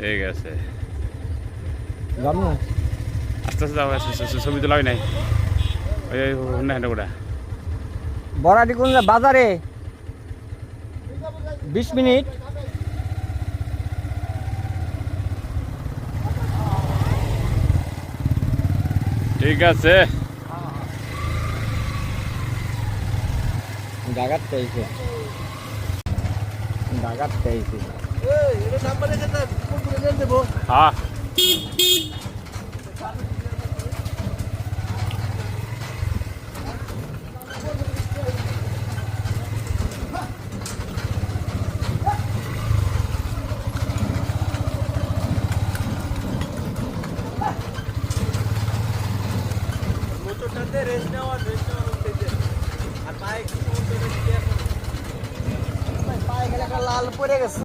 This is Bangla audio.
ঠিক আছে। যাব আস্তে আস্তে যাও ছবি তো লাগে নাই। ওই না হেঁটে ওটা বড়াটি কোন বাজারে? বিশ মিনিট। ঠিক আছে। ডাগাত পেয়েছে। ডাগাত পেয়েছে। হ্যাঁ মোটরটাতে রেস্ট নেওয়া রেস্ট নেওয়া উঠতেছে আর বাইক পায়ে গেলে একটা লাল পড়ে গেছে